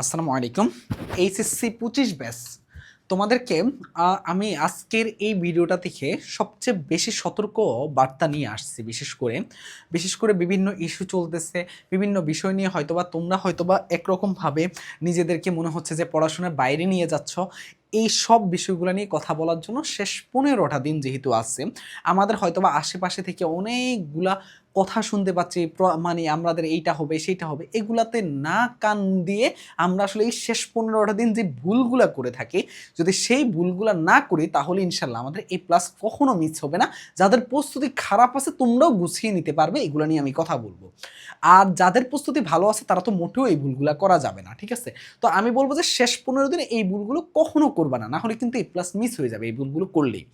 আসসালামু আলাইকুম। এইচএসসি পঁচিশ ব্যাস তোমাদেরকে আমি আজকের এই ভিডিওটা থেকে সবচেয়ে বেশি সতর্ক বার্তা নিয়ে আসছি, বিশেষ করে। বিশেষ করে বিভিন্ন ইস্যু চলতেছে, বিভিন্ন বিষয় নিয়ে হয়তোবা তোমরা হয়তোবা একরকমভাবে নিজেদেরকে মনে হচ্ছে যে পড়াশোনার বাইরে নিয়ে যাচ্ছ। এই সব বিষয়গুলো নিয়ে কথা বলার জন্য শেষ পনেরোটা দিন যেহেতু আছে, আমাদের হয়তোবা আশেপাশে থেকে অনেকগুলা কথা শুনতে পাচ্ছি মানে আমাদের এইটা হবে, সেইটা হবে, এগুলাতে না কান দিয়ে আমরা আসলে এই শেষ পনেরোটা দিন যে ভুলগুলা করে থাকি, যদি সেই ভুলগুলা না করি তাহলে ইনশাল্লাহ আমাদের এই প্লাস কখনো মিস হবে না। যাদের প্রস্তুতি খারাপ আছে তোমরাও গুছিয়ে নিতে পারবে, এগুলো নিয়ে আমি কথা বলব। আর যাদের প্রস্তুতি ভালো আছে তারা তো মোটেও এই ভুলগুলা করা যাবে না, ঠিক আছে? তো আমি বলব যে শেষ পনেরো দিনে এই ভুলগুলো কখনো করবা না না হলে কিন্তু এই প্লাস মিস হয়ে যাবে এই ভুলগুলো করলেই।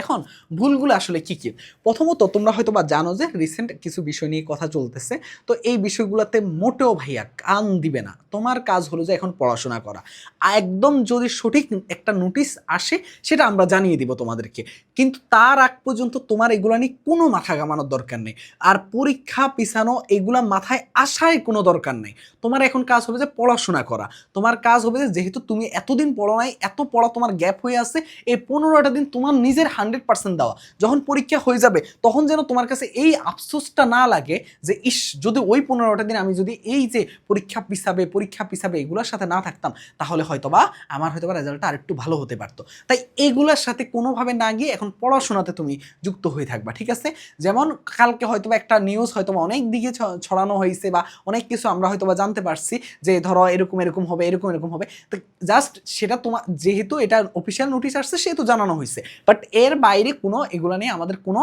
এখন ভুলগুলো আসলে কি কি? প্রথমত তোমরা হয়তো বা জানো যে রিসেন্ট কিছু বিষয় নিয়ে কথা চলতেছে। তো এই বিষয়গুলোতে মোটেও ভাইয়া কান দিবে না। তোমার কাজ হলো যে এখন পড়াশোনা করা। একদম যদি সঠিক একটা নোটিশ আসে, সেটা আমরা জানিয়ে দিব তোমাদেরকে। কিন্তু তার আগ পর্যন্ত তোমার এগুলো নিয়ে কোনো মাথা ঘামানোর দরকার নেই। আর পরীক্ষা পিছানো এগুলা মাথায় আসায় কোনো দরকার নেই। তোমার এখন কাজ হবে যে পড়াশোনা করা। তোমার কাজ হবে যে যেহেতু তুমি এতদিন পড়ো নাই, এত পড়া তোমার গ্যাপ হয়ে আছে, এই পনেরোটা দিন তোমার নিজের হান্ড্রেড পার্সেন্ট দেওয়া। যখন পরীক্ষা হয়ে যাবে, তখন যেন তোমার কাছে এই আফসোসটা না লাগে যে, ইস, যদি ওই পনেরোটা দিন আমি যদি এই যে পরীক্ষা পিছাবে পরীক্ষা পিছাবে, এগুলোর সাথে না থাকতাম, তাহলে হয়তোবা আমার হয়তোবা রেজাল্টটা আরেকটু ভালো হতে পারতো। তাই এগুলোর সাথে কোনোভাবে না গিয়ে এখন পড়াশোনাতে তুমি যুক্ত হয়ে থাকবা, ঠিক আছে? যেমন কালকে হয়তোবা একটা নিউজ হয়তোবা অনেক দিকে ছড়ানো হয়েছে বা অনেক কিছু আমরা হয়তোবা জানতে পারছি যে, ধরো এরকম এরকম হবে, এরকম এরকম হবে। তো জাস্ট সেটা তোমার যেহেতু এটা অফিসিয়াল নোটিশ আসছে, সেহেতু জানানো হয়েছে। বাট এর বাইরে কোনো এগুলো নিয়ে আমাদের কোনো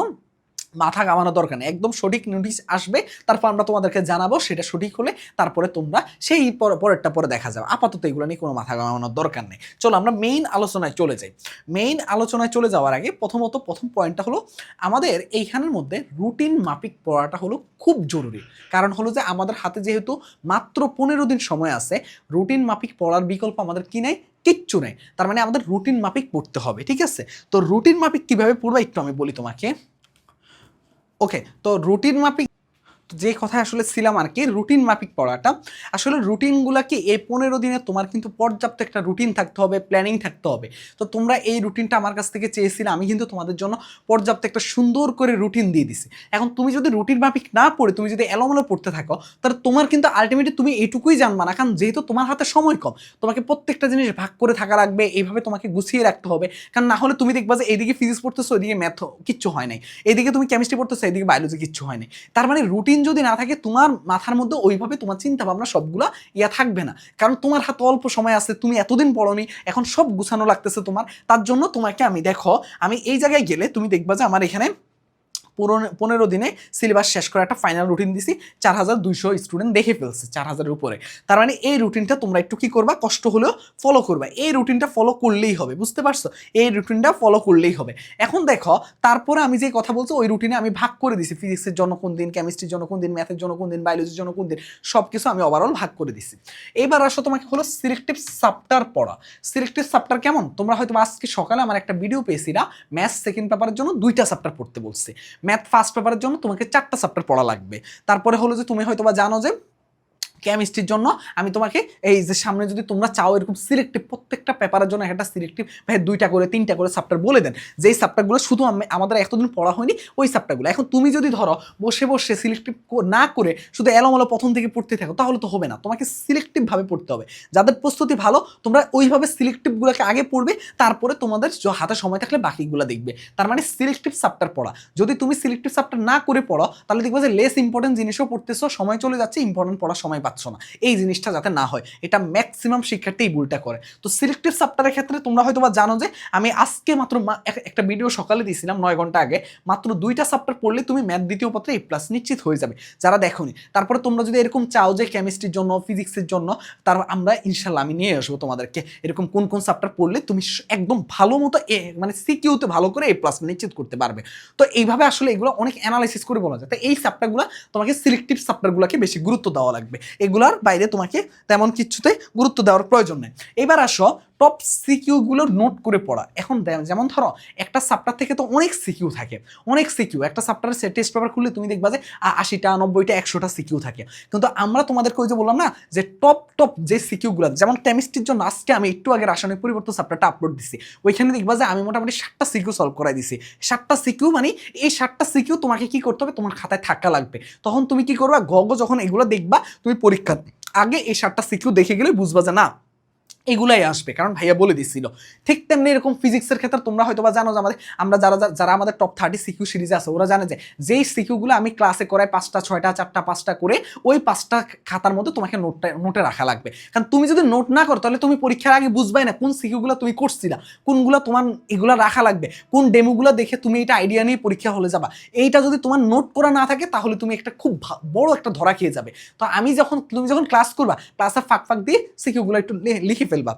মাথা কামানো দরকার নেই। একদম সঠিক নোটিশ আসবে, তারপর আমরা তোমাদেরকে জানাব সেটা সঠিক হলে তারপরে তোমরা সেই পর- পরেরটা পরে দেখা যাবে। আপাতত এগুলো নিয়ে কোনো মাথা কামানোর দরকার নেই। চলো আমরা মেইন আলোচনায় চলে যাই। মেইন আলোচনায় চলে যাওয়ার আগে প্রথমত প্রথম পয়েন্টটা হলো আমাদের এইখানের মধ্যে রুটিন মাফিক পড়াটা হলো খুব জরুরি। কারণ হলো যে আমাদের হাতে যেহেতু মাত্র পনেরো দিন সময় আছে রুটিন মাফিক পড়ার বিকল্প আমাদের কি নেই? কিচ্ছু নেই। তার মানে আমাদের রুটিন মাফিক পড়তে হবে, ঠিক আছে? তো রুটিন মাফিক কীভাবে পড়বা একটু আমি বলি তোমাকে। ওকে তো রুটিন মাফিক যে কথা আসলে ছিলাম আর কি, রুটিন মাফিক পড়াটা। আসলে রুটিনগুলোকে এই পনেরো দিনে তোমার কিন্তু পর্যাপ্ত একটা রুটিন থাকতে হবে, প্ল্যানিং থাকতে হবে। তো তোমরা এই রুটিনটা আমার কাছ থেকে চেয়েছিলে, আমি কিন্তু তোমাদের জন্য পর্যাপ্ত একটা সুন্দর করে রুটিন দিয়ে দিছি। এখন তুমি যদি রুটিন মাফিক না পড়ে, তুমি যদি এলোমেলো পড়তে থাকো, তাহলে তোমার কিন্তু আলটিমেটলি তুমি এটুকুই জানবা না। কারণ যেহেতু তোমার হাতে সময় কম, তোমাকে প্রত্যেকটা জিনিস ভাগ করে থাকা লাগবে, এইভাবে তোমাকে গুছিয়ে রাখতে হবে। কারণ না হলে তুমি দেখবা যে এইদিকে ফিজিক্স পড়তেছো, ওইদিকে ম্যাথ কিচ্ছু হয় নাই। এদিকে তুমি কেমিস্ট্রি পড়তেছো এদিকে বায়োলজি কিচ্ছু হয় নাই। তার মানে রুটিন যদি না থাকে, তোমার মাথার মধ্যে ওইভাবে তোমার চিন্তা ভাবনা সবগুলো ইয়া থাকবে না। কারণ তোমার হাতে অল্প সময় আছে, তুমি এতদিন পড়নি, এখন সব গুছানো লাগতেছে তোমার। তার জন্য তোমাকে আমি, দেখো, আমি এই জায়গায় গেলে তুমি দেখবা যে আমার এখানে পনেরো দিনে সিলেবাস শেষ করে একটা ফাইনাল রুটিন দিছি, চার হাজার দুইশো স্টুডেন্ট দেখে ফেলছে চার হাজারের উপরে। তার মানে এই রুটিনটা তোমরা একটু কি করবা, কষ্ট হলেও ফলো করবা। এই রুটিনটা ফলো করলেই হবে, বুঝতে পারছ? এই রুটিনটা ফলো করলেই হবে। এখন দেখো, তারপরে আমি যে কথা বলছি, ওই রুটিনে আমি ভাগ করে দিছি। ফিজিক্সের জন্য কোন দিন কেমিস্ট্রির জন্য কোন দিন ম্যাথের জন্য কোন দিন বায়োলজির জন্য কোন দিন সব কিছু আমি ওভারঅল ভাগ করে দিছি। এবার আসো তোমাকে হলো সিলেক্টিভ সাপ্টার পড়া। সিলেক্টিভ সাপ্টার কেমন? তোমরা হয়তো আজকে সকালে আমার একটা ভিডিও পেয়েছি না ম্যাথ সেকেন্ড পেপারের জন্য দুইটা সাপ্টার পড়তে বলছে। ম্যাথ ফার্স্ট পেপারের জন্য তোমাকে চারটা চ্যাপ্টার পড়া লাগবে। তারপরে হলো যে তুমি হয়তো বা জানো যে কেমিস্ট্রির জন্য আমি তোমাকে এই যে সামনে যদি তোমরা চাও এরকম সিলেক্টিভ প্রত্যেকটা পেপারের জন্য একটা সিলেক্টিভ ভাই দুইটা করে, তিনটা করে চ্যাপ্টার বলে দেন। যেই চ্যাপ্টারগুলো শুধু আমাদের এতদিন পড়া হয়নি, ওই চ্যাপ্টারগুলো এখন তুমি যদি ধরো বসে বসে সিলেক্টিভ না করে শুধু এলোমেলো প্রথম থেকে পড়তে থাকো, তাহলে তো হবে না। তোমাকে সিলেক্টিভভাবে পড়তে হবে। যাদের প্রস্তুতি ভালো, তোমরা ওইভাবে সিলেক্টিভগুলোকে আগে পড়বে, তারপরে তোমাদের হাতে সময় থাকলে বাকিগুলো দেখবে। তার মানে সিলেক্টিভ চ্যাপ্টার পড়া। যদি তুমি সিলেক্টিভ চ্যাপ্টার না করে পড়ো, তাহলে দেখবে যে লেস ইম্পর্টেন্ট জিনিসও পড়তেছো, সময় চলে যাচ্ছে ইম্পর্টেন্ট পড়ার সময় পাচ্ছ না। এই জিনিসটা যাতে না হয়। এটা ম্যাক্সিমাম শিক্ষার্থী ভুলটা করে। তো সিলেক্টিভ চ্যাপ্টারের ক্ষেত্রে তোমরা হয়তো বা জানো যে, আমি আজকে মাত্র একটা ভিডিও সকালে দিয়েছিলাম, নয় ঘণ্টা আগে। মাত্র দুইটা চ্যাপ্টার পড়লে তুমি ম্যাথ দ্বিতীয় পত্রে এ প্লাস নিশ্চিত হয়ে যাবে। যারা দেখোনি, তারপরে তোমরা যদি এরকম চাও যে কেমিস্ট্রির জন্য ফিজিক্সের জন্য, তার আমরা ইনশাল্লাহ আমি নিয়ে আসব তোমাদেরকে। এরকম কোন কোন চ্যাপ্টার পড়লে তুমি একদম ভালো মতো এ মানে সিকিউতে ভালো করে এ প্লাস নিশ্চিত করতে পারবে। তো এইভাবে আসলে এগুলো অনেক অ্যানালাইসিস করে বলা যায়। তো এই চ্যাপ্টারগুলো তোমাকে সিলেক্টিভ চ্যাপ্টারগুলোকে বেশি গুরুত্ব দেওয়া লাগবে। এগুলার বাইরে তোমাকে তেমন কিছুতে গুরুত্ব দেওয়ার প্রয়োজন নেই। এবার আসো টপ সিকিউগুলো নোট করে পড়া। এখন যেমন ধরো, একটা সাপ্টার থেকে তো অনেক সিকিউ থাকে। অনেক সিকিউ একটা সাপ্টারের টেস্ট পেপার খুললে তুমি দেখবা যে আশিটা, নব্বইটা, একশোটা সিকিউ থাকে। কিন্তু আমরা তোমাদেরকে ওই যে বললাম না, যে টপ টপ যে সিকিউগুলো যেমন কেমিস্ট্রির জন্য আজকে আমি একটু আগে রাসায়নিক পরিবর্তন সাপ্টারটা আপলোড দিছি। ওইখানে দেখবা যে আমি মোটামুটি ষাটটা সিকিউ সলভ করাই দিছি। ষাটটা সিকিউ মানে এই ষাটটা সিকিউ তোমাকে কি করতে হবে? তোমার খাতায় থাকা লাগবে। তখন তুমি কি করবা? গগ যখন এগুলো দেখবা, তুমি পরীক্ষা, আগে এই ষাটটা সিকিউ দেখে গেলে বুঝবা যে না এগুলাই আসবে। কারণ ভাইয়া বলে দিছিল, ঠিক তেমনি এরকম ফিজিক্সের ক্ষেত্রে তোমরা হয়তো বা জানো যে আমাদের, আমরা যারা, যারা- আমাদের টপ থার্টি সিকিউ সিরিজে আছে, ওরা জানে যে যেই সিকিউগুলো আমি ক্লাসে করাই পাঁচটা, ছয়টা, চারটা, পাঁচটা করে, ওই পাঁচটা খাতার মধ্যে তোমাকে নোটটা নোটে রাখা লাগবে। কারণ তুমি যদি নোট না করো, তাহলে তুমি পরীক্ষার আগে বুঝবাই না কোন সিকিউগুলো তুমি করছিলা, কোনগুলো তোমার এগুলো রাখা লাগবে, কোন ডেমোগুলো দেখে তুমি এটা আইডিয়া নিয়ে পরীক্ষা হলে যাবা। এইটা যদি তোমার নোট করা না থাকে, তাহলে তুমি একটা খুব বড় একটা ধরা খেয়ে যাবে। তো আমি যখন, তুমি যখন ক্লাস করবা ক্লাসে ফাঁক ফাঁক দিয়ে সিকিউগুলো একটু লিখে ফেলবা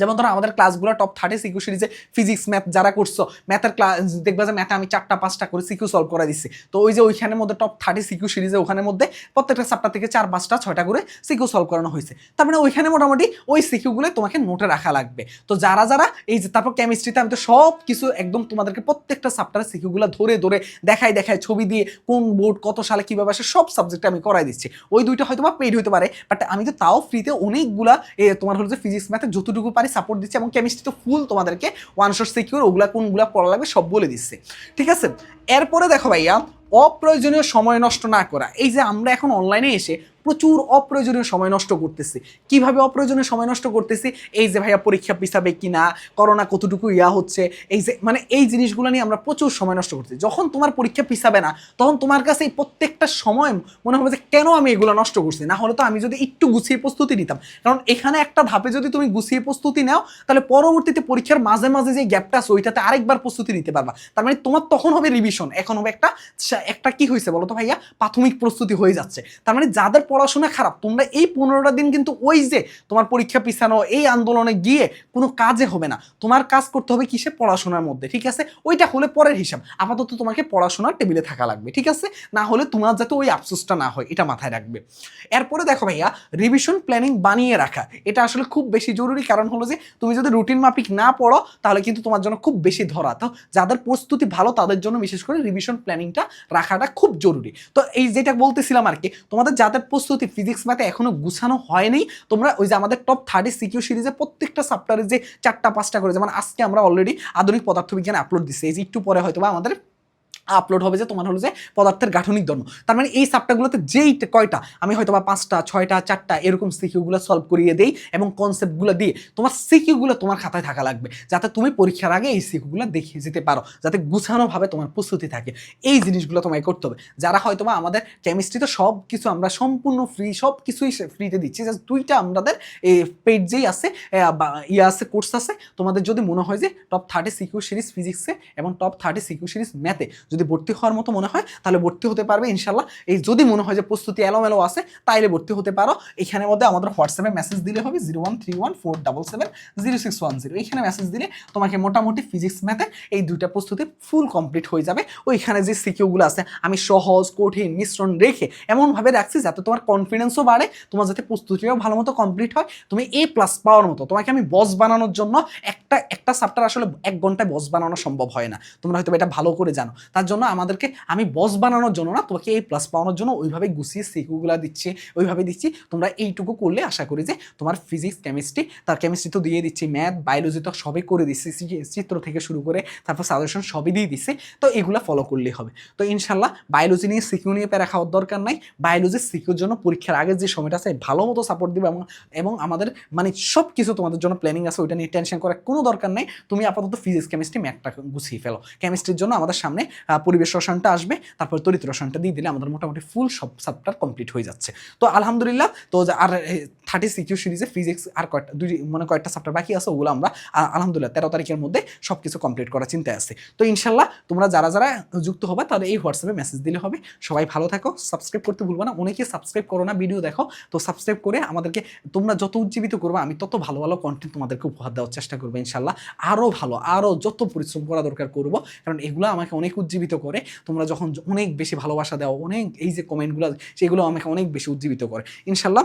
যেমন ধরো আমাদের ক্লাসগুলো টপ থার্টি সিকিউ সিরিজে ফিজিক্স ম্যাথ যারা করছ ম্যাথের ক্লাস দেখবা যে ম্যাথে আমি চারটা, পাঁচটা করে সিকিউ সলভ করে দিচ্ছি তো ওই যে ওইখানের মধ্যে টপ থার্টি সিকিউ সিরিজে ওখানের মধ্যে প্রত্যেকটা চারটা থেকে চার, পাঁচটা, ছয়টা করে সিকিউ সলভ করানো হয়েছে। তার মানে ওইখানে মোটামুটি ওই সিকিউগুলো তোমাকে নোটে রাখা লাগবে। তো যারা যারা এই যে তারপর কেমিস্ট্রিতে আমি তো সব কিছু একদম তোমাদেরকে প্রত্যেকটা সাপ্টারের সিকিউগুলো ধরে ধরে দেখায় দেখায়, ছবি দিয়ে কোন বোর্ড কত সালে কীভাবে আসে সব সাবজেক্টে আমি করাই দিচ্ছি। ওই দুইটা হয়তো বা পেইড হতে পারে বাট আমি তো তাও ফ্রিতে অনেকগুলা তোমার হলো যে ফিজিক্স ম্যাথে যতটুকু পারি সাপোর্ট দিচ্ছে এবং কেমিস্ট্রি তো ফুল তোমাদেরকে ওয়ান শট সিকিউর ওগুলা কোনগুলা পড়া লাগবে সব বলে দিচ্ছে। ঠিক আছে? এরপরে দেখো ভাইয়া অপ্রয়োজনীয় সময় নষ্ট না করা। এই যে আমরা এখন অনলাইনে এসে প্রচুর অপ্রয়োজনীয় সময় নষ্ট করতেছি। কীভাবে অপ্রয়োজনীয় সময় নষ্ট করতেছি? এই যে ভাইয়া পরীক্ষা পিছাবে কিনা? করোনা কতটুকু ইয়া হচ্ছে? এই যে মানে এই জিনিসগুলো নিয়ে আমরা প্রচুর সময় নষ্ট করতেছি। যখন তোমার পরীক্ষা পিছাবে না, তখন তোমার কাছে এই প্রত্যেকটা সময় মনে হবে যে কেন আমি এগুলো নষ্ট করছি? না হলে তো আমি যদি একটু গুছিয়ে প্রস্তুতি নিতাম। কারণ এখানে একটা ধাপে যদি তুমি গুছিয়ে প্রস্তুতি নাও, তাহলে পরবর্তীতে পরীক্ষার মাঝে মাঝে যে গ্যাপটা আছে, ওইটাতে আরেকবার প্রস্তুতি নিতে পারবা। তার মানে তোমার তখন হবে রিভিশন এখন হবে একটা একটা কি হয়েছে বলো তো ভাইয়া? প্রাথমিক প্রস্তুতি হয়ে যাচ্ছে। তার মানে যাদের পড়াশোনা খারাপ, তোমরা এই পনেরোটা দিন কিন্তু ওই যে তোমার পরীক্ষা পিছানো, এই আন্দোলনে গিয়ে কোনো কাজে হবে না। তোমার কাজ করতে হবে কিসে? পড়াশোনার মধ্যে, ঠিক আছে? ওইটা হলে পরের হিসাব। আপাতত তোমাকে পড়াশোনার টেবিলে থাকা লাগবে, ঠিক আছে? না হলে তোমার যাতে ওই আফসোসটা না হয়, এটা মাথায় রাখবে। এরপরে দেখো ভাইয়া রিভিশন প্ল্যানিং বানিয়ে রাখা। এটা আসলে খুব বেশি জরুরি কারণ হলো যে, তুমি যদি রুটিন মাফিক না পড়ো, তাহলে কিন্তু তোমার জন্য খুব বেশি ধরা। তো যাদের প্রস্তুতি ভালো, তাদের জন্য বিশেষ করে রিভিশন প্ল্যানিংটা রাখাটা খুব জরুরি। তো এই যেটা বলতেছিলাম আর কি তোমাদের যাদের প্রস্তুতি ফিজিক্স ম্যাথে এখনও গুছানো হয়নি, তোমরা ওই যে আমাদের টপ থার্টি সিকিউ সিরিজে প্রত্যেকটা সাপ্টারে যে চারটা, পাঁচটা করে যেমন আজকে আমরা অলরেডি আধুনিক পদার্থবিজ্ঞানে আপলোড দিচ্ছি এই যে একটু পরে হয়তো বা আমাদের আপলোড হবে যে তোমার হলো যে পদার্থের গাঠনিক ধর্ম তার মানে এই সাপটাগুলোতে যেই কয়টা, আমি হয়তো বা পাঁচটা, ছয়টা, চারটা এরকম সিকিউগুলো সলভ করিয়ে দেই এবং কনসেপ্টগুলো দিয়ে তোমার সিকিউগুলো তোমার খাতায় থাকা লাগবে। যাতে তুমি পরীক্ষার আগে এই সিকিউগুলো দেখিয়ে যেতে পারো, যাতে গুছানোভাবে তোমার প্রস্তুতি থাকে। এই জিনিসগুলো তোমায় করতে হবে। যারা হয়তো বা আমাদের কেমিস্ট্রিতে সব কিছু আমরা সম্পূর্ণ ফ্রি সব কিছুই ফ্রিতে দিচ্ছি জাস্ট দুইটা আমাদের এই পেড যেই আছে ইয়ে আছে কোর্স আছে, তোমাদের যদি মনে হয় যে টপ থার্টি সিকিউ সিরিজ ফিজিক্সে এবং টপ থার্টি সিকিউ সিরিজ ম্যাথে যদি ভর্তি হওয়ার মতো মনে হয়, তাহলে ভর্তি হতে পারবে ইনশাল্লাহ এই যদি মনে হয় যে প্রস্তুতি এলোমেলো আছে, তাইলে ভর্তি হতে পারো। এখানের মধ্যে আমাদের হোয়াটসঅ্যাপে মেসেজ দিলে হবে zero one three one four double seven zero six one zero এইখানে মেসেজ দিলে তোমাকে মোটামুটি ফিজিক্স ম্যাথে এই দুইটা প্রস্তুতি ফুল কমপ্লিট হয়ে যাবে। ওইখানে যে সিকিউগুলো আছে, আমি সহজ, কঠিন, মিশ্রণ রেখে এমনভাবে রাখছি যাতে তোমার কনফিডেন্সও বাড়ে, তোমার যাতে প্রস্তুতিও ভালো মতো কমপ্লিট হয়। তুমি এ প্লাস পাওয়ার মতো, তোমাকে আমি বস বানানোর জন্য একটা একটা সাপ্টার আসলে এক ঘন্টায় বস বানানো সম্ভব হয় না। তোমরা হয়তো এটা ভালো করে জানো। তার জন্য, আমাদেরকে, আমি বস বানানোর জন্য না, তোমাকে এই প্লাস পাওয়ানোর জন্য ওইভাবে গুছিয়ে সিকিউগুলো দিচ্ছি, ওইভাবে দিচ্ছি। তোমরা এইটুকু করলে আশা করি যে তোমার ফিজিক্স কেমিস্ট্রি তার কেমিস্ট্রি তো দিয়ে দিচ্ছি ম্যাথ বায়োলজি তো সবই করে দিচ্ছি চিত্র থেকে শুরু করে তারপর সাজেশন সবই দিয়ে দিচ্ছে, তো এগুলো ফলো করলেই হবে। তো ইনশাল্লাহ বায়োলজি নিয়ে সিকিউ নিয়ে প্যারা খাওয়ার দরকার নাই বায়োলজির সিকিউর জন্য পরীক্ষার আগে যে সময়টা আছে, ভালো মতো সাপোর্ট দিবে এবং এবং আমাদের মানে সব কিছু তোমাদের জন্য প্ল্যানিং আছে, ওইটা নিয়ে টেনশন করার কোনো দরকার নেই। তুমি আপাতত ফিজিক্স কেমিস্ট্রি ম্যাথটা গুছিয়ে ফেলো। কেমিস্ট্রির জন্য আমাদের সামনে পরিবেশ রসায়নটা আসবে, তারপর তরিত রসায়নটা দিয়ে দিলে আমাদের মোটামুটি ফুল সব সাবটার কমপ্লিট হয়ে যাচ্ছে। তো আলহামদুলিল্লাহ, তো আর থার্টি সিকিউ সিরিজে ফিজিক্স আর কয়েকটা দুই মানে কয়েকটা সাবটার বাকি আছে, ওগুলো আমরা আলহামদুলিল্লাহ তেরো তারিখের মধ্যে সব কিছু কমপ্লিট করার চিন্তায় আছে। তো ইনশাল্লাহ তোমরা যারা যারা যুক্ত হবে তাহলে এই হোয়াটসঅ্যাপে মেসেজ দিলে হবে। সবাই ভালো থাকো সাবস্ক্রাইব করতে ভুলবো না। অনেকে সাবস্ক্রাইব করো না ভিডিও দেখো। তো সাবস্ক্রাইব করে আমাদেরকে, তোমরা যত উজ্জীবিত করবে, আমি তত ভালো ভালো কন্টেন্ট তোমাদেরকে উপহার দেওয়ার চেষ্টা করব ইনশাল্লাহ। আরও ভালো আরও যত পরিশ্রম করা দরকার করব, কারণ এগুলো আমাকে অনেক উজ্জীবিত করে, তোমরা যখন অনেক বেশি ভালোবাসা দাও, অনেক এই যে কমেন্টগুলো সেগুলো আমাকে অনেক বেশি উজ্জীবিত করে। ইনশাল্লাহ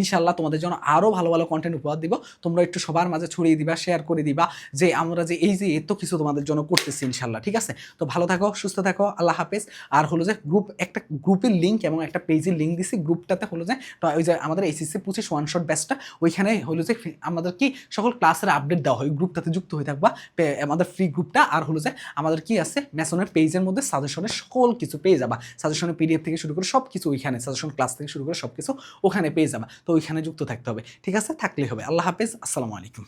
ইনশাল্লাহ তোমাদের জন্য আরও ভালো ভালো কন্টেন্ট উপহার দিব। তোমরা একটু সবার মাঝে ছড়িয়ে দিবা শেয়ার করে দিবা যে আমরা যে এই যে এত কিছু তোমাদের জন্য করতেছি ইনশাল্লাহ ঠিক আছে? তো ভালো থাকো, সুস্থ থাকো, আল্লাহ হাফেজ। আর হলো যে গ্রুপ একটা গ্রুপের লিঙ্ক এবং একটা পেজের লিঙ্ক দিছি গ্রুপটাতে হলো যে ওই যে আমাদের এইচএসসি পঁচিশ ওয়ান শট ব্যাচটা ওইখানে হলো যে আমাদের কি সকল ক্লাসের আপডেট দেওয়া হয় গ্রুপটাতে যুক্ত হয়ে থাকবা আমাদের ফ্রি গ্রুপটা আর হলো যে আমাদের কি আছে ম্যাসনের পেজের মধ্যে সাজেশনের সকল কিছু পেয়ে যাবা। সাজেশনের পিডিএফ থেকে শুরু করে সব কিছু ওইখানে সাজেশন ক্লাস থেকে শুরু করে সব কিছু ওখানে পেয়ে যাবা। তো ওইখানে যুক্ত থাকতে হবে। ঠিক আছে? থাকলেই হবে। আল্লাহ হাফেজ। আসসালামু আলাইকুম।